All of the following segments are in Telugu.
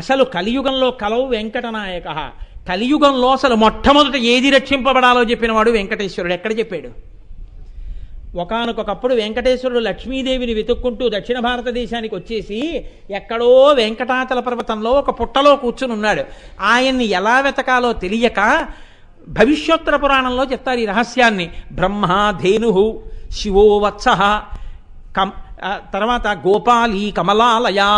అసలు కలియుగంలో కలవు వెంకటనాయక కలియుగంలో అసలు మొట్టమొదట ఏది రక్షింపబడాలో చెప్పినవాడు వెంకటేశ్వరుడు. ఎక్కడ చెప్పాడు? ఒకానొకప్పుడు వెంకటేశ్వరుడు లక్ష్మీదేవిని వెతుక్కుంటూ దక్షిణ భారతదేశానికి వచ్చేసి ఎక్కడో వెంకటాచల పర్వతంలో ఒక పుట్టలో కూర్చుని ఉన్నాడు. ఆయన్ని ఎలా వెతకాలో తెలియక భవిష్యోత్తర పురాణంలో చెప్తారు ఈ రహస్యాన్ని. బ్రహ్మ ధేను శివో వత్స కం తర్వాత గోపాలి కమలాలయా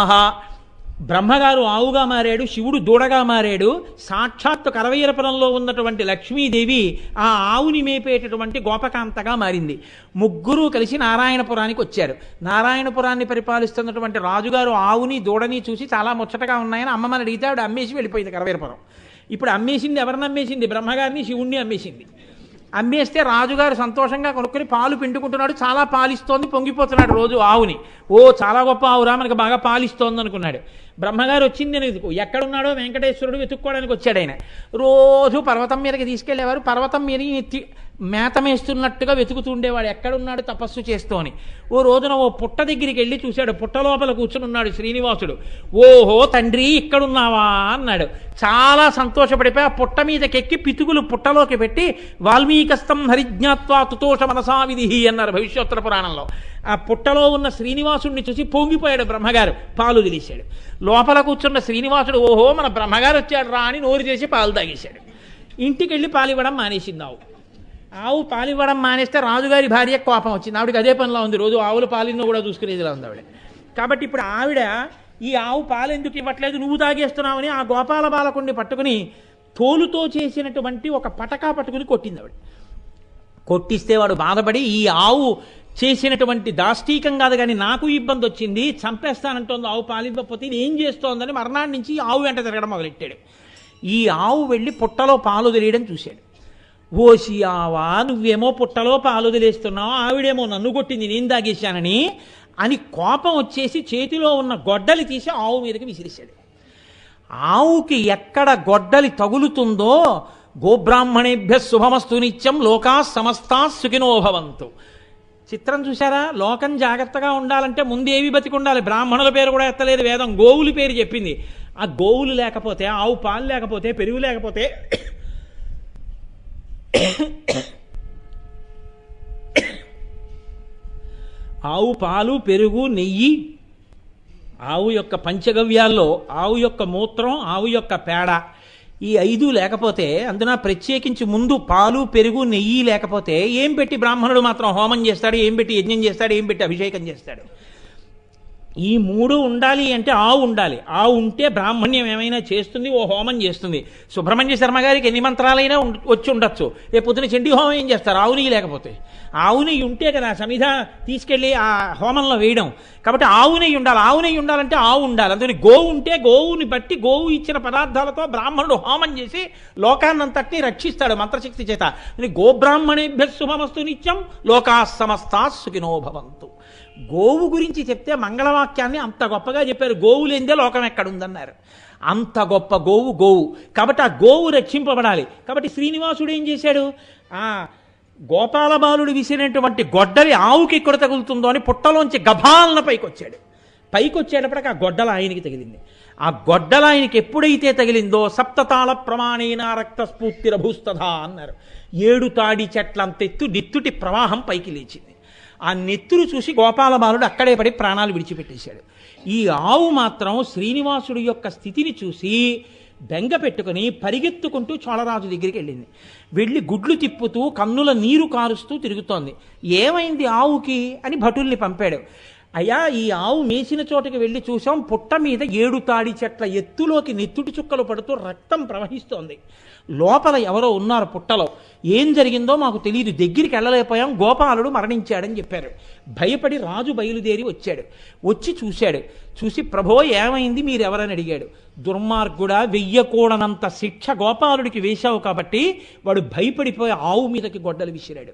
బ్రహ్మగారు ఆవుగా మారాడు శివుడు దూడగా మారాడు. సాక్షాత్తు కరవీరపురంలో ఉన్నటువంటి లక్ష్మీదేవి ఆ ఆవుని మేపేటటువంటి గోపకాంతగా మారింది. ముగ్గురు కలిసి నారాయణపురానికి వచ్చారు. నారాయణపురాన్ని పరిపాలిస్తున్నటువంటి రాజుగారు ఆవుని దూడని చూసి చాలా ముచ్చటగా ఉన్నాయని అమ్మమ్మని అడిగితే ఆవిడ అమ్మేసి వెళ్ళిపోయింది కరవీరపురం ఇప్పుడు అమ్మేసింది ఎవరిని అమ్మేసింది? బ్రహ్మగారిని శివుణ్ణి అమ్మేసింది. అమ్మేస్తే రాజుగారు సంతోషంగా కొనుక్కొని పాలు పిండుకుంటున్నాడు చాలా పాలిస్తోంది పొంగిపోతున్నాడు రోజు ఆవుని. ఓ చాలా గొప్ప ఆవురా మనకి బాగా పాలిస్తోంది అనుకున్నాడు. బ్రహ్మగారు వచ్చింది నేను ఎక్కడున్నాడో వెంకటేశ్వరుడు వెతుక్కోవడానికి వచ్చాడు ఆయన. రోజు పర్వతం మీదకి తీసుకెళ్ళేవారు పర్వతం మీద మేతమేస్తున్నట్టుగా మేత మేస్తున్నట్టుగా వెతుకుతూ ఉండేవాడు ఎక్కడున్నాడు తపస్సు చేస్తూ అని ఓ రోజున ఓ పుట్ట దగ్గరికి వెళ్ళి చూశాడు. పుట్ట లోపల కూర్చుని ఉన్నాడు శ్రీనివాసుడు. ఓహో తండ్రి ఇక్కడున్నావా? అన్నాడు. చాలా సంతోషపడిపోయి ఆ పుట్ట మీదకెక్కి పితుకులు పుట్టలోకి పెట్టి వాల్మీకస్తం హరిజ్ఞాత్వా తుతోష మనసా విధి అన్నారు భవిష్యోత్తర పురాణంలో. ఆ పుట్టలో ఉన్న శ్రీనివాసుడిని చూసి పొంగిపోయాడు బ్రహ్మగారు. పాలు తెలిసాడు లోపల కూర్చున్న శ్రీనివాసుడు ఓహో మన బ్రహ్మగారు వచ్చాడు రా అని నోరు చేసి పాలు తాగేశాడు. ఇంటికి వెళ్ళి పాలు ఇవ్వడం మానేసిందావు ఆవు పాలివ్వడం మానేస్తే రాజుగారి భార్య కోపం వచ్చింది. ఆవిడకి అదే పనిలో ఉంది. రోజు ఆవులు పాలిన్నో కూడా చూసుకునేదిలా ఉంది ఆవిడ. కాబట్టి ఇప్పుడు ఆవిడ ఈ ఆవు పాలు ఎందుకు ఇవ్వట్లేదు? నువ్వు తాగేస్తున్నావని ఆ గోపాల బాలకుడిని పట్టుకుని తోలుతో చేసినటువంటి ఒక పటకా పట్టుకుని కొట్టింది ఆవిడ. కొట్టిస్తే వాడు బాధపడి ఈ ఆవు చేసినటువంటి దాష్టీకం కాదు కానీ నాకు ఇబ్బంది వచ్చింది చంపేస్తానంటోంది ఆవు పాలివ్వకపోతే ఇది ఏం చేస్తోందని మర్నాడు నుంచి ఈ ఆవు వెంట తిరగడం మొదలెట్టాడు. ఈ ఆవు వెళ్ళి పుట్టలో పాలు తెలియడం చూశాడు. ఓషియావా నువ్వేమో పుట్టలో పాలు వదిలేస్తున్నావు ఆవిడేమో నన్ను కొట్టింది నేను తాగేశానని అని కోపం వచ్చేసి చేతిలో ఉన్న గొడ్డలి తీసి ఆవు మీదకి విసిరిశాడు ఆవుకి ఎక్కడ గొడ్డలి తగులుతుందో గోబ్రాహ్మణేభ్య శుభమస్తు నిత్యం లోకా సమస్తా సుఖినోభవంతు చిత్రం చూసారా లోకం జాగ్రత్తగా ఉండాలంటే ముందు ఏవి బతికి ఉండాలి? బ్రాహ్మణుల పేరు కూడా ఎత్తలేదు వేదం గోవుల పేరు చెప్పింది. ఆ గోవులు లేకపోతే ఆవు పాలు లేకపోతే పెరుగు లేకపోతే ఆవు పాలు పెరుగు నెయ్యి ఆవు యొక్క పంచగవ్యాల్లో ఆవు యొక్క మూత్రం ఆవు యొక్క పేడ ఈ ఐదు లేకపోతే అందున ప్రత్యేకించి ముందు పాలు పెరుగు నెయ్యి లేకపోతే ఏం పెట్టి బ్రాహ్మణుడు మాత్రం హోమం చేస్తాడు ఏం పెట్టి యజ్ఞం చేస్తాడు ఏం పెట్టి అభిషేకం చేస్తాడు? ఈ మూడు ఉండాలి అంటే ఆవు ఉండాలి. ఆవు ఉంటే బ్రాహ్మణ్యం ఏమైనా చేస్తుంది ఓ హోమం చేస్తుంది. సుబ్రహ్మణ్య శర్మ గారికి ఎన్ని మంత్రాలైనా ఉం- వచ్చి ఉండొచ్చు. రేపు పొద్దున చండీ హోమం ఏం చేస్తారు? ఆవుని లేకపోతే. ఆవుని ఉంటే కదా సమిధ తీసుకెళ్ళి ఆ హోమంలో వేయడం. కాబట్టి ఆవు ఉండాలి. ఆవు ఉండాలంటే ఆవు ఉండాలి. అందుకని గోవు ఉంటే గోవుని బట్టి గోవు ఇచ్చిన పదార్థాలతో బ్రాహ్మణుడు హోమం చేసి లోకాన్నంతటిని రక్షిస్తాడు మంత్రశక్తి చేత. గోబ్రాహ్మణేభ్య శుభమస్తు నిత్యం లోకా సమస్తా సుఖినో భవంతు. గోవు గురించి చెప్తే మంగళవాక్యాన్ని అంత గొప్పగా చెప్పారు. గోవు లేనిదే లోకం ఎక్కడుందన్నారు. అంత గొప్ప గోవు గోవు. కాబట్టి ఆ గోవు రక్షింపబడాలి. కాబట్టి శ్రీనివాసుడు ఏం చేశాడు? ఆ గోపాల బాలుడు విసిరినటువంటి గొడ్డలి ఆవుకి ఎక్కడ తగులుతుందో అని పుట్టలోంచి గభాలన పైకొచ్చాడు. పైకొచ్చేటప్పటికి పైకి వచ్చేటప్పటికి ఆ గొడ్డల ఆయనకి తగిలింది. ఆ గొడ్డల ఆయనకి ఎప్పుడైతే తగిలిందో సప్తతాళ ప్రమాణేన రక్త స్ఫూర్తిరభూస్తథ అన్నారు. ఏడు తాడి చెట్లంతెత్తు నిత్తుటి ప్రవాహం పైకి లేచింది. ఆ నెత్తురు చూసి గోపాల బాలుడు అక్కడే పడి ప్రాణాలు విడిచిపెట్టేశాడు. ఈ ఆవు మాత్రం శ్రీనివాసుడి యొక్క స్థితిని చూసి బెంగ పెట్టుకుని పరిగెత్తుకుంటూ చోళరాజు దగ్గరికి వెళ్ళింది. వెళ్ళి గుడ్లు తిప్పుతూ కన్నుల నీరు కారుస్తూ తిరుగుతోంది. ఏమైంది ఆవుకి అని భటుల్ని పంపాడు. అయ్యా ఈ ఆవు మేసిన చోటకి వెళ్ళి చూసాం పుట్ట మీద ఏడు తాడి చెట్ల ఎత్తులోకి నెత్తుటి చుక్కలు పడుతూ రక్తం ప్రవహిస్తోంది. లోపల ఎవరో ఉన్నారు పుట్టలో. ఏం జరిగిందో మాకు తెలియదు దగ్గరికి వెళ్ళలేకపోయాం. గోపాలుడు మరణించాడని చెప్పారు. భయపడి రాజు బయలుదేరి వచ్చాడు. వచ్చి చూశాడు. చూసి ప్రభో ఏమైంది? మీరు ఎవరని అడిగాడు. దుర్మార్గుడా వెయ్యకూడనంత శిక్ష గోపాలుడికి వేశావు కాబట్టి వాడు భయపడిపోయి ఆవు మీదకి గొడ్డలు విసిరాడు.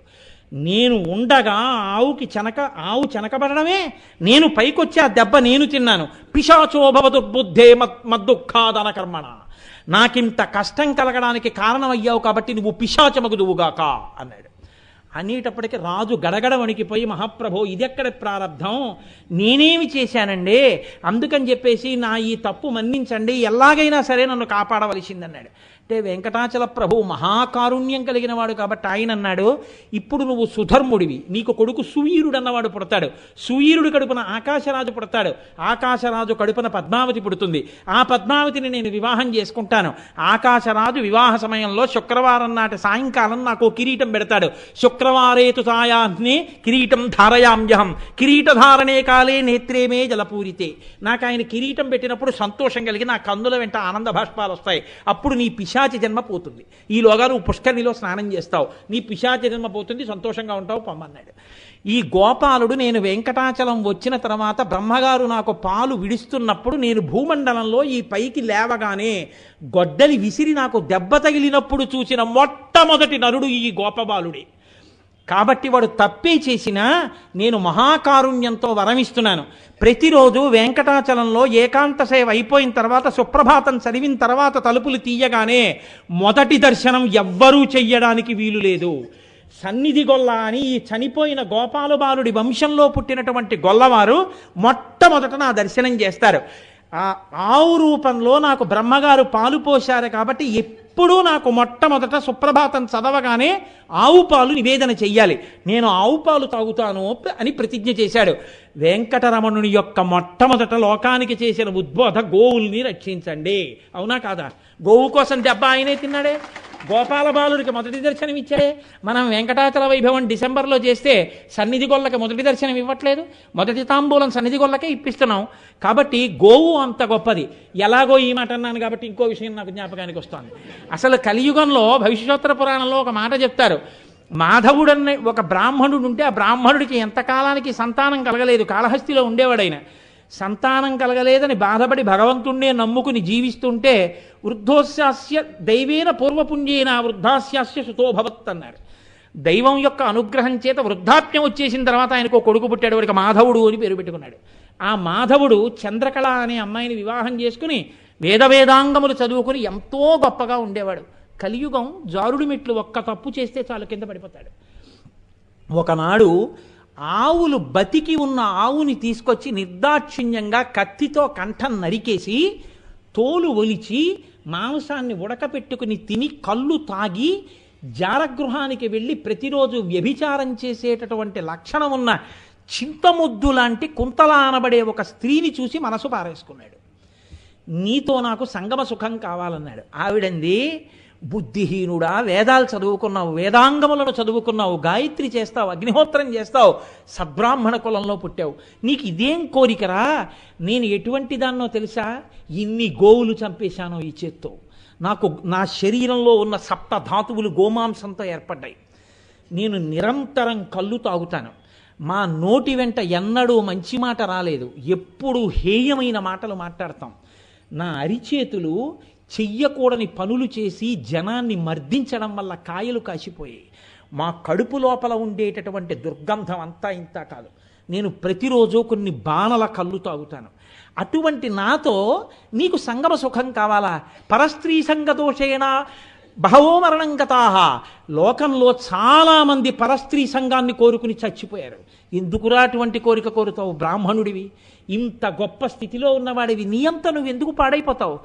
నేను ఉండగా ఆవుకి చెనక ఆవు చెనకబడడమే నేను పైకొచ్చి ఆ దెబ్బ నేను తిన్నాను. పిశాచోభవ దుర్బుద్ధే మద్ మద్దుఃఖాదన కర్మణ నాకింత కష్టం కలగడానికి కారణమయ్యావు కాబట్టి నువ్వు పిశాచమగుదువుగాక అన్నాడు. అనేటప్పటికీ రాజు గడగడ వణికిపోయి మహాప్రభో ఇదెక్కడ ప్రారంధం నేనేమి చేశానండి? అందుకని చెప్పేసి నా ఈ తప్పు మన్నించండి ఎలాగైనా సరే నన్ను కాపాడవలసిందన్నాడు. అంటే వెంకటాచల ప్రభు మహాకారుణ్యం కలిగిన వాడు కాబట్టి ఆయన అన్నాడు ఇప్పుడు నువ్వు సుధర్ముడివి. నీకు కొడుకు సువీరుడు అన్నవాడు పుడతాడు. సువీరుడు కడుపున ఆకాశరాజు పుడతాడు. ఆకాశరాజు కడుపున పద్మావతి పుడుతుంది. ఆ పద్మావతిని నేను వివాహం చేసుకుంటాను. ఆకాశరాజు వివాహ సమయంలో శుక్రవారం నాటి సాయంకాలం నాకు కిరీటం పెడతాడు. శుక్రవారేతు సాయాహ్నే కిరీటం ధారయామ్యహం కిరీటధారణే కాలే నేత్రేమే జలపూరితే. నాకు ఆయన కిరీటం పెట్టినప్పుడు సంతోషం కలిగి నా కందుల వెంట ఆనంద భాష్పాలు వస్తాయి. అప్పుడు నీ పిశాచి జన్మ పోతుంది. ఈలోగా నువ్వు పుష్కరిణిలో స్నానం చేస్తావు. నీ పిశాచి జన్మ పోతుంది సంతోషంగా ఉంటావు పొమ్మన్నాడు. ఈ గోపాలుడు నేను వెంకటాచలం వచ్చిన తర్వాత బ్రహ్మగారు నాకు పాలు విడుస్తున్నప్పుడు నేను భూమండలంలో ఈ పైకి లేవగానే గొడ్డలి విసిరి నాకు దెబ్బ తగిలినప్పుడు చూసిన మొట్టమొదటి నరుడు ఈ గోపబాలుడే. కాబట్టి వాడు తప్పే చేసినా నేను మహాకారుణ్యంతో వరమిస్తున్నాను. ప్రతిరోజు వెంకటాచలంలో ఏకాంత సేవ అయిపోయిన తర్వాత సుప్రభాతం చదివిన తర్వాత తలుపులు తీయగానే మొదటి దర్శనం ఎవ్వరూ చెయ్యడానికి వీలు లేదు. సన్నిధి గొల్ల అని ఈ చనిపోయిన గోపాలబాలుడి వంశంలో పుట్టినటువంటి గొల్లవారు మొట్టమొదట నా దర్శనం చేస్తారు. ఆ ఆవు రూపంలో నాకు బ్రహ్మగారు పాలు పోశారు కాబట్టి ఎప్పుడూ నాకు మొట్టమొదట సుప్రభాతం చదవగానే ఆవు పాలు నివేదన చెయ్యాలి. నేను ఆవు పాలు తాగుతాను అని ప్రతిజ్ఞ చేశాడు. వెంకటరమణుని యొక్క మొట్టమొదట లోకానికి చేసిన ఉద్బోధ గోవుల్ని రక్షించండి. అవునా కాదా? గోవు కోసం దెబ్బ ఆయనే తిన్నాడే? గోపాల బాలుడికి మొదటి దర్శనం ఇచ్చాడే మనం వెంకటాచల వైభవం డిసెంబర్లో చేస్తే సన్నిధి గొల్లకి మొదటి దర్శనం ఇవ్వట్లేదు. మొదటి తాంబూలం సన్నిధి గొల్లకే ఇప్పిస్తున్నాం. కాబట్టి గోవు అంత గొప్పది. ఎలాగో ఈ మాట అన్నాను కాబట్టి ఇంకో విషయం నాకు జ్ఞాపకానికి వస్తుంది. అసలు కలియుగంలో భవిష్యోత్తర పురాణంలో ఒక మాట చెప్తారు. మాధవుడన్న ఒక బ్రాహ్మణుడు ఉంటే ఆ బ్రాహ్మణుడికి ఎంతకాలానికి సంతానం కలగలేదు. కాళహస్తిలో ఉండేవాడైన. సంతానం కలగలేదని బాధపడి భగవంతుణ్ణే నమ్ముకుని జీవిస్తుంటే వృద్ధోస్యాస్య దైవేన పూర్వపుణ్యేన వృద్ధాస్యాస్య సుతోభవత్ అన్నారు దైవం యొక్క అనుగ్రహం చేత వృద్ధాప్యం వచ్చేసిన తర్వాత ఆయనకు కొడుకు పుట్టాడు వాడికి మాధవుడు అని పేరు పెట్టుకున్నాడు. ఆ మాధవుడు చంద్రకళ అనే అమ్మాయిని వివాహం చేసుకుని వేద వేదాంగములు చదువుకుని ఎంతో గొప్పగా ఉండేవాడు. కలియుగం జారుడు మెట్లు ఒక్క తప్పు చేస్తే చాలు కింద పడిపోతాడు. ఒకనాడు ఆవులు బతికి ఉన్న ఆవుని తీసుకొచ్చి నిర్దాక్షిణ్యంగా కత్తితో కంఠం నరికేసి తోలు ఒలిచి మాంసాన్ని ఉడకపెట్టుకుని తిని కళ్ళు తాగి జారగృహానికి వెళ్ళి ప్రతిరోజు వ్యభిచారం చేసేటటువంటి లక్షణం ఉన్న చింతముద్దు లాంటి కుంతలా అనబడే ఒక స్త్రీని చూసి మనసు పారేసుకున్నాడు. నీతో నాకు సంగమ సుఖం కావాలన్నాడు. ఆవిడంది బుద్ధిహీనుడా వేదాలు చదువుకున్నావు వేదాంగములను చదువుకున్నావు గాయత్రి చేస్తావు అగ్నిహోత్రం చేస్తావు సద్బ్రాహ్మణ కులంలో పుట్టావు. నీకు ఇదేం కోరికరా? నేను ఎటువంటి దాన్నో తెలుసా? ఇన్ని గోవులు చంపేశానో ఈ చేత్తో. నాకు నా శరీరంలో ఉన్న సప్త ధాతువులు గోమాంసంతో ఏర్పడ్డాయి. నేను నిరంతరం కళ్ళు తాగుతాను. మా నోటి వెంట ఎన్నడూ మంచి మాట రాలేదు. ఎప్పుడు హేయమైన మాటలు మాట్లాడతాం. నా అరిచేతులు చెయ్యకూడని పనులు చేసి జనాన్ని మర్దించడం వల్ల కాయలు కాసిపోయాయి. మా కడుపు లోపల ఉండేటటువంటి దుర్గంధం అంతా ఇంత కాదు. నేను ప్రతిరోజు కొన్ని బాణల కళ్ళు తాగుతాను. అటువంటి నాతో నీకు సంగమ సుఖం కావాలా? పరస్త్రీ సంగదోషేణ బహవో మరణం గతాహ. లోకంలో చాలామంది పరస్త్రీ సంఘాన్ని కోరుకుని చచ్చిపోయారు. ఎందుకురా అటువంటి కోరిక కోరుతావు బ్రాహ్మణుడివి? ఇంత గొప్ప స్థితిలో ఉన్నవాడివి. నీ అంత నువ్వు ఎందుకు పాడైపోతావు?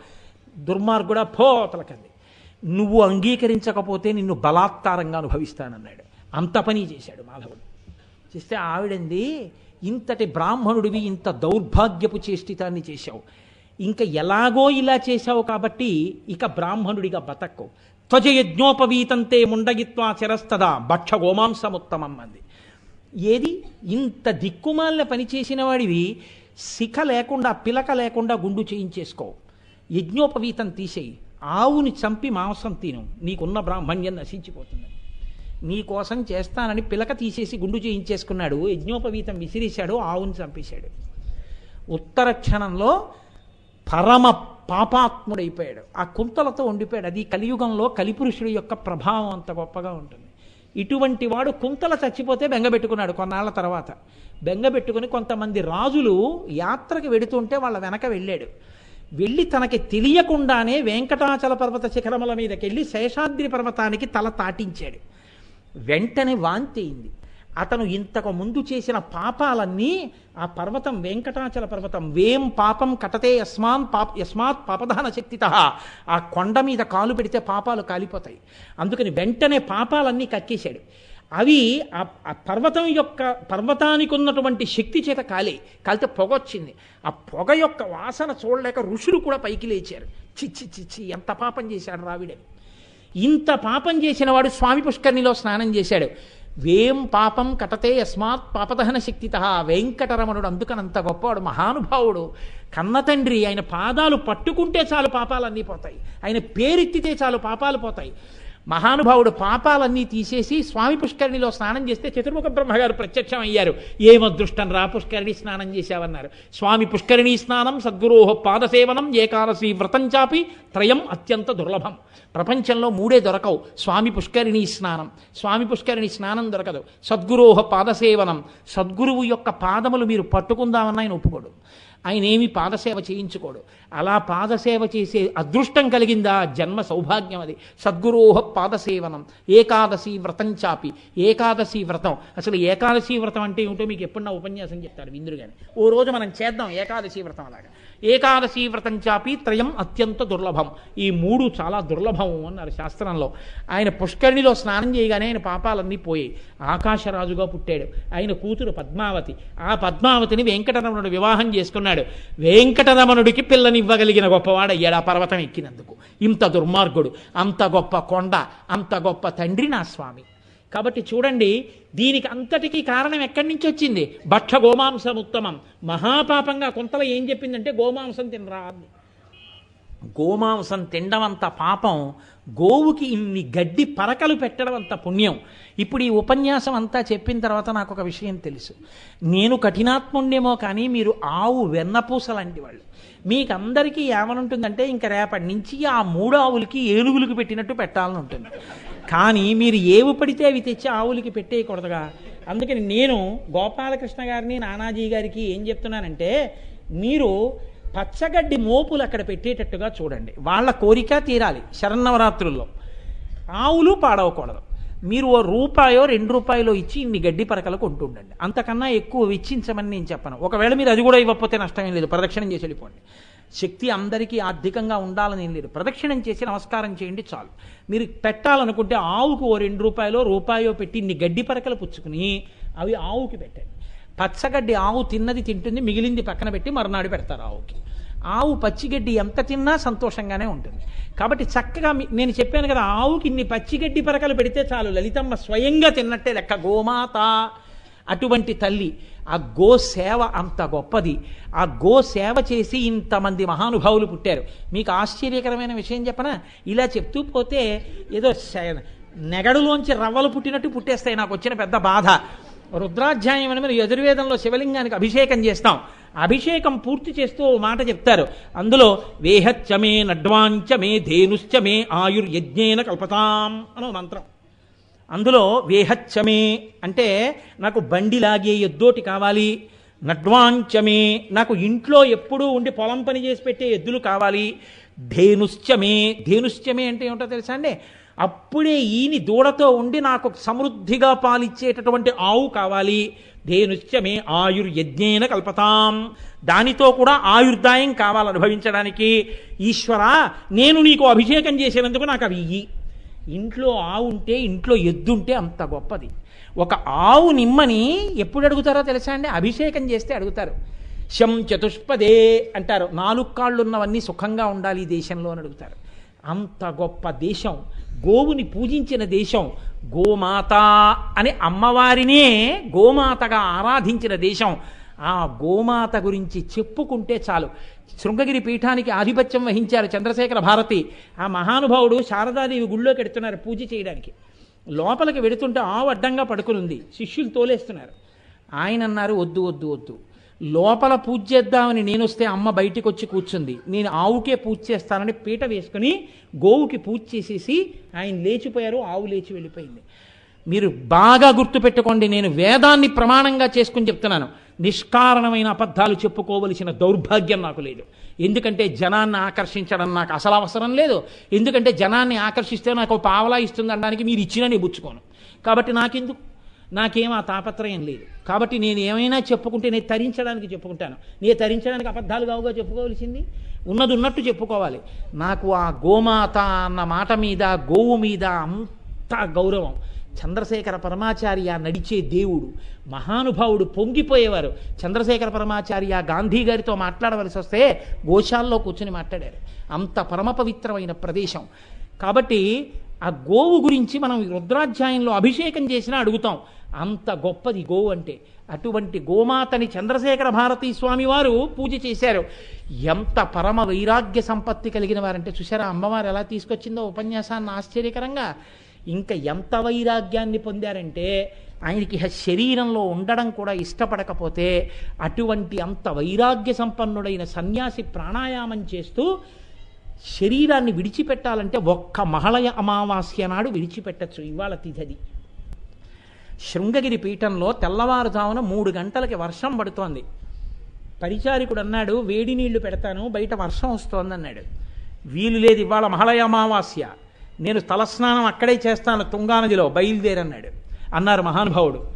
దుర్మార్గుడా పోతలకంది నువ్వు అంగీకరించకపోతే నిన్ను బలాత్కారంగా అనుభవిస్తానన్నాడు. అంత పని చేశాడు మాధవుడు. చేస్తే ఆవిడంది ఇంతటి బ్రాహ్మణుడివి ఇంత దౌర్భాగ్యపు చేష్టితాన్ని చేశావు. ఇంకా ఎలాగో ఇలా చేశావు కాబట్టి ఇక బ్రాహ్మణుడిగా బతక్కు త్వజ యజ్ఞోపవీతంతే ముండగిత్వా చిరస్తదా భక్ష గోమాంసముత్తమం అంది. ఏది? ఇంత దిక్కుమాలిన పని చేసిన వాడివి శిఖ లేకుండా పిలక లేకుండా గుండు చేయించేసుకోవు యజ్ఞోపవీతం తీసేయి. ఆవుని చంపి మాంసం తిను. నీకున్న బ్రాహ్మణ్యం నశించిపోతుంది. నీకోసం చేస్తానని పిలక తీసేసి గుండు చేయించేసుకున్నాడు. యజ్ఞోపవీతం విసిరేశాడు ఆవుని చంపేశాడు. ఉత్తర క్షణంలో పరమ పాపాత్ముడైపోయాడు. ఆ కుంతలతో ఉండిపోయాడు. అది కలియుగంలో కలిపురుషుడి యొక్క ప్రభావం అంత గొప్పగా ఉంటుంది. ఇటువంటి వాడు కుంతల చచ్చిపోతే బెంగబెట్టుకున్నాడు కొన్నాళ్ళ తర్వాత. బెంగబెట్టుకుని కొంతమంది రాజులు యాత్రకు వెడుతుంటే వాళ్ళ వెనక వెళ్ళాడు. వెళ్ళి తనకి తెలియకుండానే వెంకటాచల పర్వత శిఖరముల మీదకి వెళ్ళి శేషాద్రి పర్వతానికి తల తాటించాడు. వెంటనే వాంతి అయింది. అతను ఇంతకు ముందు చేసిన పాపాలన్నీ ఆ పర్వతం వెంకటాచల పర్వతం వేం పాపం కటతే యస్మాన్ పాప యస్మాత్ పాపధాన శక్తిత. ఆ కొండ మీద కాలు పెడితే పాపాలు కాలిపోతాయి. అందుకని వెంటనే పాపాలన్నీ కక్కేశాడు. అవి ఆ పర్వతం యొక్క పర్వతానికి ఉన్నటువంటి శక్తి చేత కాలే కాలితే పొగ వచ్చింది. ఆ పొగ యొక్క వాసన చూడలేక ఋషులు కూడా పైకి లేచారు. చిచ్చి చిచ్చి ఎంత పాపం చేశాడు రావిడని ఇంత పాపం చేసిన వాడు స్వామి పుష్కరిణిలో స్నానం చేశాడు. వేం పాపం కటతే యస్మాత్ పాపదహన శక్తిత. వెంకటరమణుడు అందుకనంత గొప్పవాడు మహానుభావుడు. కన్న తండ్రి ఆయన పాదాలు పట్టుకుంటే చాలు పాపాలన్నీ పోతాయి. ఆయన పేరెత్తితే చాలు పాపాలు పోతాయి. మహానుభావుడు పాపాలన్నీ తీసేసి స్వామి పుష్కరిణిలో స్నానం చేస్తే చతుర్ముఖ బ్రహ్మగారు ప్రత్యక్షం అయ్యారు ఏమదృష్టం రా పుష్కరిణి స్నానం చేశావన్నారు. స్వామి పుష్కరిణి స్నానం సద్గురోహ పాదసేవనం ఏకాదశి వ్రతం చాపి త్రయం అత్యంత దుర్లభం. ప్రపంచంలో మూడే దొరకవు. స్వామి పుష్కరిణి స్నానం. స్వామి పుష్కరిణి స్నానం దొరకదు. సద్గురోహ పాదసేవనం. సద్గురువు యొక్క పాదములు మీరు పట్టుకుందామన్న ఆయన ఒప్పుకోడు. ఆయన ఏమి పాదసేవ చేయించుకోడు. అలా పాదసేవ చేసే అదృష్టం కలిగిందా? జన్మ సౌభాగ్యం అది. సద్గురోహ పాదసేవనం. ఏకాదశి వ్రతం చాపి. ఏకాదశి వ్రతం. అసలు ఏకాదశి వ్రతం అంటే ఏమిటో మీకు ఎప్పుడన్నా ఉపన్యాసం చెప్తారు ఇంద్రుగాని ఓ రోజు మనం చేద్దాం ఏకాదశి వ్రతం అలాగా. ఏకాదశి వ్రతం చాపి త్రయం అత్యంత దుర్లభం. ఈ మూడు చాలా దుర్లభం అన్నారు శాస్త్రంలో. ఆయన పుష్కరిణిలో స్నానం చేయగానే ఆయన పాపాలన్నీ పోయాయి. ఆకాశరాజుగా పుట్టాడు. ఆయన కూతురు పద్మావతి. ఆ పద్మావతిని వెంకటరమణుడు వివాహం చేసుకున్నాడు. వెంకటరమణుడికి పిల్లనివ్వగలిగిన గొప్పవాడు అయ్యాడు ఆ పర్వతం ఎక్కినందుకు. ఇంత దుర్మార్గుడు అంత గొప్ప కొండ అంత గొప్ప తండ్రి నా స్వామి. కాబట్టి చూడండి దీనికి అంతటికీ కారణం ఎక్కడి నుంచి వచ్చింది? భక్ష గోమాంసం ఉత్తమం. మహాపాపంగా కొంతలో ఏం చెప్పిందంటే గోమాంసం తినరా అని గోమాంసం తినడం అంత పాపం గోవుకి ఇన్ని గడ్డి పరకలు పెట్టడం అంత పుణ్యం. ఇప్పుడు ఈ ఉపన్యాసం అంతా చెప్పిన తర్వాత నాకు ఒక విషయం తెలుసు. నేను కఠినాత్ముండేమో కానీ మీరు ఆవు వెన్నపూసలాంటి వాళ్ళు. మీకు అందరికీ ఏమనుంటుందంటే ఇంక రేపటి నుంచి ఆ మూడు ఆవులకి ఏనుగులకు పెట్టినట్టు పెట్టాలని ఉంటుంది. కానీ మీరు ఏవి పడితే అవి తెచ్చి ఆవులకి పెట్టేయకూడదుగా. అందుకని నేను గోపాలకృష్ణ గారిని నానాజీ గారికి ఏం చెప్తున్నానంటే మీరు పచ్చగడ్డి మోపులు అక్కడ పెట్టేటట్టుగా చూడండి. వాళ్ళ కోరిక తీరాలి శరన్నవరాత్రుల్లో. ఆవులు పాడవకూడదు. మీరు ఓ రూపాయో రెండు రూపాయలో ఇచ్చి ఇన్ని గడ్డి పరకలు కొంటుండండి. అంతకన్నా ఎక్కువ వెచ్చించమని నేను చెప్పను. ఒకవేళ మీరు అది కూడా ఇవ్వకపోతే నష్టం ఏం లేదు. ప్రదక్షిణం చేసి వెళ్ళిపోండి. శక్తి అందరికీ ఆర్థికంగా ఉండాలని ఏం లేదు. ప్రదక్షిణం చేసి నమస్కారం చేయండి చాలు. మీరు పెట్టాలనుకుంటే ఆవుకు ఓ రెండు రూపాయలో రూపాయో పెట్టి ఇన్ని గడ్డి పరకలు పుచ్చుకుని అవి ఆవుకి పెట్టండి. పచ్చగడ్డి ఆవు తిన్నది తింటుంది మిగిలింది పక్కన పెట్టి మరునాడు పెడతారు ఆవుకి. ఆవు పచ్చిగడ్డి ఎంత తిన్నా సంతోషంగానే ఉంటుంది. కాబట్టి చక్కగా నేను చెప్పాను కదా ఆవుకి ఇన్ని పచ్చిగడ్డి పరకలు పెడితే చాలు. లలితమ్మ స్వయంగా తిన్నట్టే లెక్క. గోమాత అటువంటి తల్లి ఆ గో సేవ అంత గొప్పది. ఆ గో సేవ చేసి ఇంతమంది మహానుభావులు పుట్టారు. మీకు ఆశ్చర్యకరమైన విషయం చెప్పనా? ఇలా చెప్తూ పోతే ఏదో నెగడులోంచి రవ్వలు పుట్టినట్టు పుట్టేస్తాయి నాకు వచ్చిన పెద్ద బాధ. రుద్రాధ్యాయం అని మనం యజుర్వేదంలో శివలింగానికి అభిషేకం చేస్తాం. అభిషేకం పూర్తి చేస్తూ ఓ మాట చెప్తారు. అందులో వేహచ్చమే నడ్వాంచమే ధేనుశ్చమే ఆయుర్యజ్ఞేన కల్పతాం అనో మంత్రం. అందులో వేహచ్చమే అంటే నాకు బండి లాగే ఎద్దోటి కావాలి నడ్వాంచమే నాకు ఇంట్లో ఎప్పుడూ ఉండి పొలం పని చేసి పెట్టే ఎద్దులు కావాలి ధేనుశ్చమే. ధేనుశ్చమే అంటే ఏమిటో తెలుసా అండి? అప్పుడే ఈని దూడతో ఉండి నాకు సమృద్ధిగా పాలిచ్చేటటువంటి ఆవు కావాలి ధేనుశ్చమే ఆయుర్యజ్ఞేన కల్పతాం. దానితో కూడా ఆయుర్దాయం కావాలి అనుభవించడానికి ఈశ్వర నేను నీకు అభిషేకం చేసినందుకు నాకు అవి ఇయ్యి. ఇంట్లో ఆవు ఉంటే ఇంట్లో ఎద్దుంటే అంత గొప్పది. ఒక ఆవు నిమ్మని ఎప్పుడు అడుగుతారో తెలుసా అండి? అభిషేకం చేస్తే అడుగుతారు. శం చతుష్పదే అంటారు. నాలుగు కాళ్ళు ఉన్నవన్నీ సుఖంగా ఉండాలి ఈ దేశంలో అని అడుగుతారు. అంత గొప్ప దేశం. గోవుని పూజించిన దేశం. గోమాత అని అమ్మవారినే గోమాతగా ఆరాధించిన దేశం. ఆ గోమాత గురించి చెప్పుకుంటే చాలు. శృంగగిరి పీఠానికి ఆధిపత్యం వహించారు చంద్రశేఖర భారతి. ఆ మహానుభావుడు శారదాదేవి గుళ్ళోకి ఎడుతున్నారు పూజ చేయడానికి. లోపలికి వెడుతుంటే ఆవు అడ్డంగా పడుకునుంది. శిష్యులు తోలేస్తున్నారు. ఆయన అన్నారు వద్దు వద్దు వద్దు. లోపల పూజ చేద్దామని నేను వస్తే అమ్మ బయటికి వచ్చి కూర్చుంది. నేను ఆవుకే పూజ చేస్తానని పీట వేసుకుని గోవుకి పూజ చేసేసి ఆయన లేచిపోయారు. ఆవు లేచి వెళ్ళిపోయింది. మీరు బాగా గుర్తుపెట్టుకోండి నేను వేదాన్ని ప్రమాణంగా చేసుకుని చెప్తున్నాను. నిష్కారణమైన అబద్ధాలు చెప్పుకోవలసిన దౌర్భాగ్యం నాకు లేదు. ఎందుకంటే జనాన్ని ఆకర్షించడం నాకు అసలు అవసరం లేదు. ఎందుకంటే జనాన్ని ఆకర్షిస్తే నాకు పావలా ఇస్తుంది అనడానికి మీరు ఇచ్చినా నేను పుచ్చుకోను. కాబట్టి నాకెందుకు? నాకేం ఆ తాపత్రయం లేదు. కాబట్టి నేను ఏమైనా చెప్పుకుంటే నేను తరించడానికి చెప్పుకుంటాను. నేను తరించడానికి అబద్ధాలు కావుగా చెప్పుకోవాల్సింది? ఉన్నది ఉన్నట్టు చెప్పుకోవాలి. నాకు ఆ గోమాత అన్న మాట మీద గోవు మీద అంత గౌరవం. చంద్రశేఖర పరమాచార్య నడిచే దేవుడు. మహానుభావుడు పొంగిపోయేవారు. చంద్రశేఖర పరమాచార్య గాంధీ గారితో మాట్లాడవలసి వస్తే గోశాల్లో కూర్చుని మాట్లాడారు. అంత పరమ పవిత్రమైన ప్రదేశం. కాబట్టి ఆ గోవు గురించి మనం రుద్రాధ్యాయంలో అభిషేకం చేసినా అడుగుతాం. అంత గొప్పది గోవు అంటే. అటువంటి గోమాతని చంద్రశేఖర భారతీ స్వామి వారు పూజ చేశారు. ఎంత పరమ వైరాగ్య సంపత్తి కలిగిన వారంటే చూసారా అమ్మవారు ఎలా తీసుకొచ్చిందో ఉపన్యాసాన్ని ఆశ్చర్యకరంగా. ఇంకా ఎంత వైరాగ్యాన్ని పొందారంటే ఆయనకి శరీరంలో ఉండడం కూడా ఇష్టపడకపోతే అటువంటి అంత వైరాగ్య సంపన్నుడైన సన్యాసి ప్రాణాయామం చేస్తూ శరీరాన్ని విడిచిపెట్టాలంటే ఒక్క మహళయ అమావాస్య నాడు విడిచిపెట్టచ్చు ఇవాళ తిథది. శృంగగిరి పీఠంలో తెల్లవారుజామున మూడు గంటలకి వర్షం పడుతోంది. పరిచారికుడు అన్నాడు వేడి నీళ్ళు పెడతాను బయట వర్షం వస్తోందన్నాడు. వీలు లేదు ఇవాళ మహళయ అమావాస్య. నేను తలస్నానం అక్కడే చేస్తాను తుంగానదిలో బయలుదేరన్నాడు. అన్నారు మహానుభావుడు.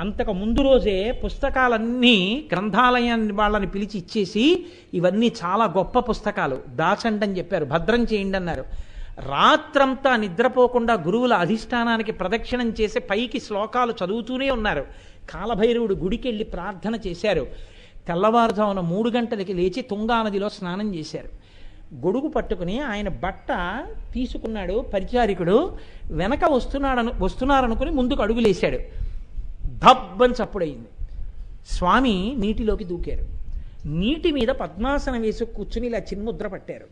అంతకు ముందు రోజే పుస్తకాలన్నీ గ్రంథాలయాన్ని వాళ్ళని పిలిచి ఇచ్చేసి ఇవన్నీ చాలా గొప్ప పుస్తకాలు. దాచండి అని చెప్పారు భద్రం చేయండి అన్నారు. రాత్రంతా నిద్రపోకుండా గురువుల అధిష్టానానికి ప్రదక్షిణం చేసి పైకి శ్లోకాలు చదువుతూనే ఉన్నారు. కాలభైరవుడు గుడికి వెళ్ళి ప్రార్థన చేశారు. తెల్లవారుజామున మూడు గంటలకి లేచి తుంగానదిలో స్నానం చేశారు. గొడుగు పట్టుకుని ఆయన బట్ట తీసుకున్నాడు పరిచారికుడు వెనక వస్తున్నాడను వస్తున్నారనుకుని ముందుకు అడుగులేశాడు. ధబ్బని చప్పుడయింది. స్వామి నీటిలోకి దూకారు. నీటి మీద పద్మాసనం వేసి కూర్చుని ఇలా చిన్ముద్ర పట్టారు.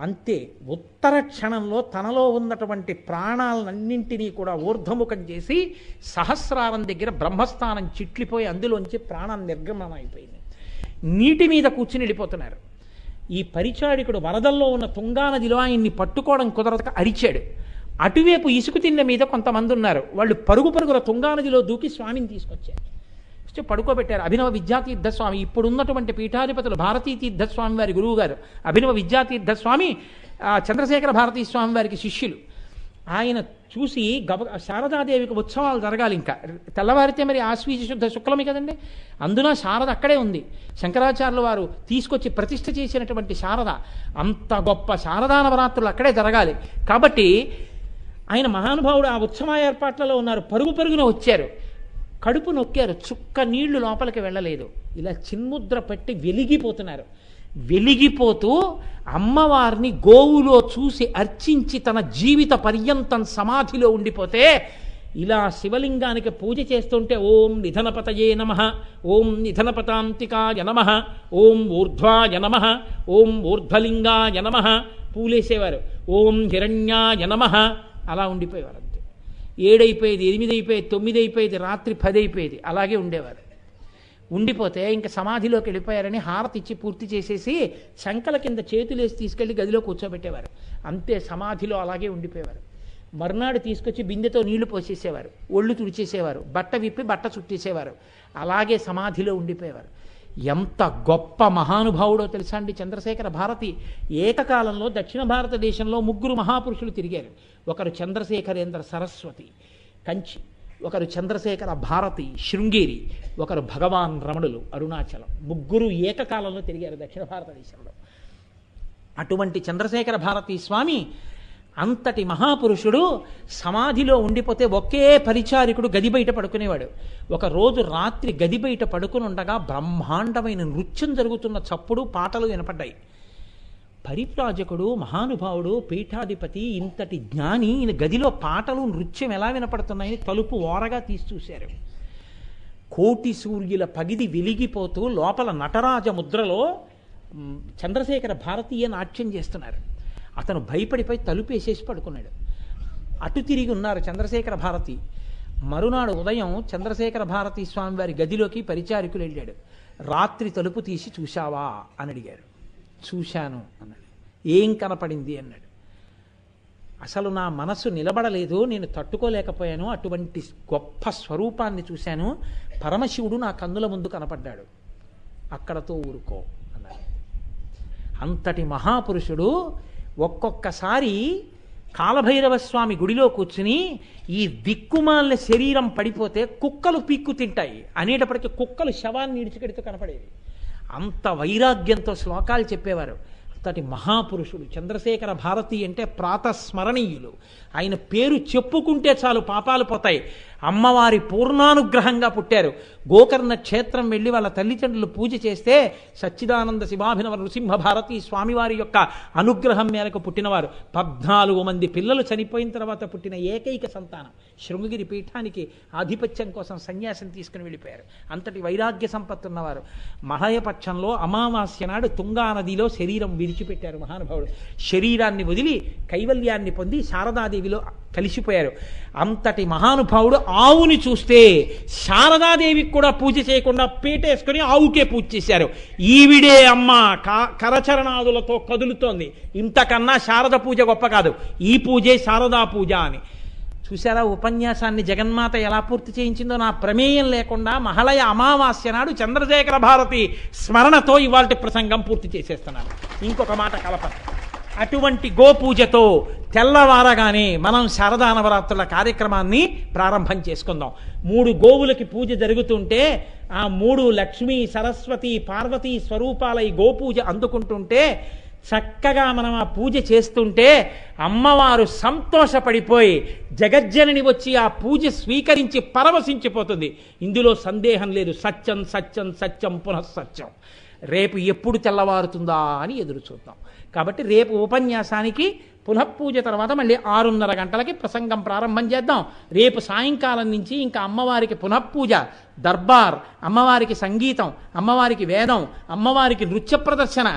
అంతే ఉత్తర క్షణంలో తనలో ఉన్నటువంటి ప్రాణాలన్నింటినీ కూడా ఊర్ధముఖం చేసి సహస్రారం దగ్గర బ్రహ్మస్థానం చిట్లిపోయి అందులోంచి ప్రాణం నిర్గమనం అయిపోయింది నీటి మీద కూర్చుని వెళ్ళిపోతున్నారు. ఈ పరిచాడికుడు వరదల్లో ఉన్న తుంగానదిలో ఆయన్ని పట్టుకోవడం కుదరక అరిచాడు. అటువైపు ఇసుక తిన్న మీద కొంతమంది ఉన్నారు. వాళ్ళు పరుగు పరుగుల తుంగానదిలో దూకి స్వామిని తీసుకొచ్చారు. పడుకోబెట్టారు. అభినవ విద్యాతీర్థస్వామి స్వామి ఇప్పుడు ఉన్నటువంటి పీఠాధిపతులు భారతీ తీర్థస్వామి వారి గురువు గారు అభినవ విద్యాతీర్థస్వామి చంద్రశేఖర భారతీ స్వామి వారికి శిష్యులు. ఆయన చూసి గబ శారదాదేవికి ఉత్సవాలు జరగాలి ఇంకా. తెల్లవారితే మరి ఆశ్వీజ శుద్ధ శుక్లమే కదండి? అందున శారద అక్కడే ఉంది. శంకరాచార్యుల వారు తీసుకొచ్చి ప్రతిష్ఠ చేసినటువంటి శారద అంత గొప్ప శారదా నవరాత్రులు అక్కడే జరగాలి. కాబట్టి ఆయన మహానుభావుడు ఆ ఉత్సవ ఏర్పాట్లలో ఉన్నారు. పరుగు పరుగున వచ్చారు. కడుపు నొక్కారు. చుక్క నీళ్ళు లోపలికి వెళ్ళలేదు. ఇలా చిన్ముద్ర పెట్టి వెలిగిపోతున్నారు. వెలిగిపోతూ అమ్మవారిని గోవులో చూసి అర్చించి తన జీవిత పర్యంతం సమాధిలో ఉండిపోతే ఇలా శివలింగానికి పూజ చేస్తుంటే ఓం నిధనపతయే నమ ఓం నిధనపతాంతికాయ నమ ఓం ఊర్ధ్వాయ నమ ఓం ఊర్ధ్వలింగాయ నమ పూలేసేవారు. ఓం హిరణ్యాయ నమ అలా ఉండిపోయేవారు అంతే ఏడైపోయేది ఎనిమిది అయిపోయేది తొమ్మిది అయిపోయేది రాత్రి పది అయిపోయేది అలాగే ఉండేవారు. ఉండిపోతే ఇంకా సమాధిలోకి వెళ్ళిపోయారని హారతి ఇచ్చి పూర్తి చేసేసి శంకల కింద చేతులేసి తీసుకెళ్ళి గదిలో కూర్చోబెట్టేవారు. అంతే సమాధిలో అలాగే ఉండిపోయేవారు. మర్నాడు తీసుకొచ్చి బిందెతో నీళ్ళు పోసేసేవారు. ఒళ్ళు తుడిచేసేవారు. బట్ట విప్పి బట్ట చుట్టేసేవారు. అలాగే సమాధిలో ఉండిపోయేవారు. ఎంత గొప్ప మహానుభావుడో తెలుసా అండి చంద్రశేఖర భారతి? ఏకకాలంలో దక్షిణ భారతదేశంలో ముగ్గురు మహాపురుషులు తిరిగారు. ఒకరు చంద్రశేఖరేంద్ర సరస్వతి. కంచి ఒకరు చంద్రశేఖర భారతి శృంగేరి ఒకరు భగవాన్ రమణులు అరుణాచలం. ముగ్గురు ఏకకాలంలో తిరిగారు దక్షిణ భారతదేశంలో. అటువంటి చంద్రశేఖర భారతీ స్వామి అంతటి మహాపురుషుడు సమాధిలో ఉండిపోతే ఒకే పరిచారికుడు గది బయట పడుకునేవాడు. ఒక రోజు రాత్రి గది బయట పడుకుని ఉండగా బ్రహ్మాండమైన నృత్యం జరుగుతున్న చప్పుడు పాటలు వినపడ్డాయి. పరిప్రాజకుడు మహానుభావుడు పీఠాధిపతి ఇంతటి జ్ఞాని ఈయన గదిలో పాటలు నృత్యం ఎలా వినపడుతున్నాయని తలుపు ఓరగా తీసి చూశారు. కోటి సూర్యుల పగిది వెలిగిపోతూ లోపల నటరాజ ముద్రలో చంద్రశేఖర భారతీయ నాట్యం చేస్తున్నారు. అతను భయపడిపోయి తలుపు వేసేసి పడుకున్నాడు. అటు తిరిగి ఉన్నారు చంద్రశేఖర భారతి. మరునాడు ఉదయం చంద్రశేఖర భారతి స్వామివారి గదిలోకి పరిచారికులు వెళ్ళాడు. రాత్రి తలుపు తీసి చూశావా? అని అడిగారు. చూశాను అన్నాడు. ఏం కనపడింది అన్నాడు. అసలు నా మనస్సు నిలబడలేదు నేను తట్టుకోలేకపోయాను అటువంటి గొప్ప స్వరూపాన్ని చూశాను. పరమశివుడు నా కన్నుల ముందు కనపడ్డాడు. అక్కడతో ఊరుకో అన్నాడు. అంతటి మహాపురుషుడు ఒక్కొక్కసారి కాలభైరవ స్వామి గుడిలో కూర్చుని ఈ దిక్కుమాలిన శరీరం పడిపోతే కుక్కలు పీక్కు తింటాయి అనేటప్పటికీ కుక్కలు శవాన్ని ఇడిచికెడుతూ కనపడేవి. అంత వైరాగ్యంతో శ్లోకాలు చెప్పేవారు. అంతటి మహాపురుషుడు. చంద్రశేఖర భారతి అంటే ప్రాతస్మరణీయులు. ఆయన పేరు చెప్పుకుంటే చాలు పాపాలు పోతాయి. అమ్మవారి పూర్ణానుగ్రహంగా పుట్టారు. గోకర్ణ క్షేత్రం వెళ్ళి వాళ్ళ తల్లిదండ్రులు పూజ చేస్తే సచ్చిదానంద శివాభినవ నృసింహ భారతి స్వామివారి యొక్క అనుగ్రహం మేరకు పుట్టినవారు. పద్నాలుగు మంది పిల్లలు చనిపోయిన తర్వాత పుట్టిన ఏకైక సంతానం. శృంగగిరి పీఠానికి ఆధిపత్యం కోసం సన్యాసం తీసుకుని వెళ్ళిపోయారు. అంతటి వైరాగ్య సంపత్తి ఉన్నవారు. మహయపక్షంలో అమావాస్య నాడు తుంగా నదిలో శరీరం విడిచిపెట్టారు మహానుభావుడు. శరీరాన్ని వదిలి కైవల్యాన్ని పొంది శారదాదేవిలో కలిసిపోయారు. అంతటి మహానుభావుడు ఆవుని చూస్తే శారదాదేవికి కూడా పూజ చేయకుండా పీటేసుకుని ఆవుకే పూజ చేశారు. ఈవిడే అమ్మ క- కరచరణాదులతో కదులుతోంది. ఇంతకన్నా శారద పూజ గొప్ప కాదు. ఈ పూజే శారదా పూజ అని. చూసారా ఉపన్యాసాన్ని జగన్మాత ఎలా పూర్తి చేయించిందో? నా ప్రమేయం లేకుండా మహళయ అమావాస్య నాడు చంద్రశేఖర భారతి స్మరణతో ఇవాళ ప్రసంగం పూర్తి చేసేస్తున్నాను. ఇంకొక మాట కలప అటువంటి గోపూజతో తెల్లవారగానే మనం శారదా నవరాత్రుల కార్యక్రమాన్ని ప్రారంభం చేసుకుందాం. మూడు గోవులకి పూజ జరుగుతుంటే ఆ మూడు లక్ష్మీ సరస్వతి పార్వతీ స్వరూపాల ఈ గోపూజ అందుకుంటుంటే చక్కగా మనం ఆ పూజ చేస్తుంటే అమ్మవారు సంతోషపడిపోయి జగజ్జనని వచ్చి ఆ పూజ స్వీకరించి పరవశించిపోతుంది. ఇందులో సందేహం లేదు. సత్యం సత్యం సత్యం పునఃసత్యం. రేపు ఎప్పుడు తెల్లవారుతుందా అని ఎదురు చూద్దాం. కాబట్టి రేపు ఉపన్యాసానికి పునఃపూజ తర్వాత మళ్ళీ ఆరున్నర గంటలకి ప్రసంగం ప్రారంభం చేద్దాం. రేపు సాయంకాలం నుంచి ఇంకా అమ్మవారికి పునఃపూజ దర్బార్ అమ్మవారికి సంగీతం అమ్మవారికి వేదం అమ్మవారికి నృత్య ప్రదర్శన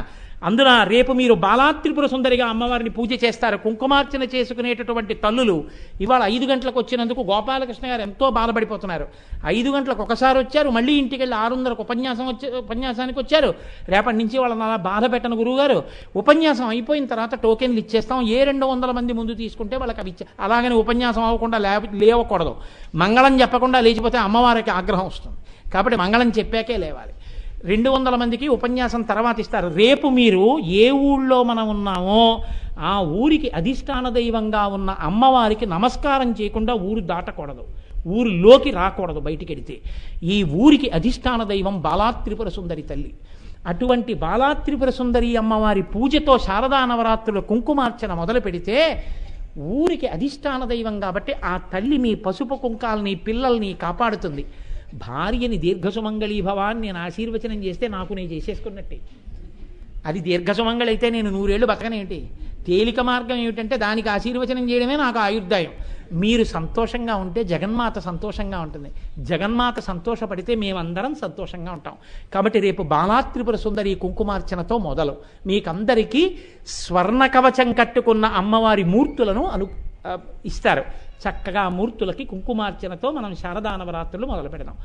అందున రేపు మీరు బాలాత్రిపుర సుందరిగా అమ్మవారిని పూజ చేస్తారు. కుంకుమార్చన చేసుకునేటటువంటి తల్లులు ఇవాళ ఐదు గంటలకు వచ్చినందుకు గోపాలకృష్ణ గారు ఎంతో బాధపడిపోతున్నారు. ఐదు గంటలకు ఒకసారి వచ్చారు మళ్ళీ ఇంటికి వెళ్ళి ఆరున్నరకు ఉపన్యాసం వచ్చే ఉపన్యాసానికి వచ్చారు. రేపటి నుంచి వాళ్ళని అలా బాధ పెట్టను గురువుగారు. ఉపన్యాసం అయిపోయిన తర్వాత టోకెన్లు ఇచ్చేస్తాం. ఏ రెండు వందల మంది ముందు తీసుకుంటే వాళ్ళకి అవి ఇచ్చే అలాగని ఉపన్యాసం అవ్వకుండా లేవ లేవకూడదు. మంగళం చెప్పకుండా లేచిపోతే అమ్మవారికి ఆగ్రహం వస్తుంది. కాబట్టి మంగళం చెప్పాకే లేవాలి. రెండు వందల మందికి ఉపన్యాసం తర్వాత ఇస్తారు. రేపు మీరు ఏ ఊళ్ళో మనం ఉన్నామో ఆ ఊరికి అధిష్టాన దైవంగా ఉన్న అమ్మవారికి నమస్కారం చేయకుండా ఊరు దాటకూడదు. ఊరిలోకి రాకూడదు బయటికి వెడితే ఈ ఊరికి అధిష్టాన దైవం బాలాత్రిపుర సుందరి తల్లి. అటువంటి బాలాత్రిపుర సుందరి అమ్మవారి పూజతో శారదా నవరాత్రుల కుంకుమార్చన మొదలు పెడితే ఊరికి అధిష్టాన దైవం కాబట్టి ఆ తల్లి మీ పసుపు కుంకాలని పిల్లల్ని కాపాడుతుంది. భార్యని దీర్ఘసుమంగళీ భవాన్ని నేను ఆశీర్వచనం చేస్తే నాకు నేను చేసేసుకున్నట్టే. అది దీర్ఘసుమంగళైతే నేను నూరేళ్ళు బతకనేంటి? తేలిక మార్గం ఏమిటంటే దానికి ఆశీర్వచనం చేయడమే నాకు ఆయుర్దాయం. మీరు సంతోషంగా ఉంటే జగన్మాత సంతోషంగా ఉంటుంది. జగన్మాత సంతోషపడితే మేమందరం సంతోషంగా ఉంటాం. కాబట్టి రేపు బాలాత్రిపుర సుందరి కుంకుమార్చనతో మొదలు. మీకందరికీ స్వర్ణ కవచం కట్టుకున్న అమ్మవారి మూర్తులను అను ఇస్తారు. చక్కగా మూర్తులకి కుంకుమార్చనతో మనం శారదా నవరాత్రులు మొదలు పెడదాం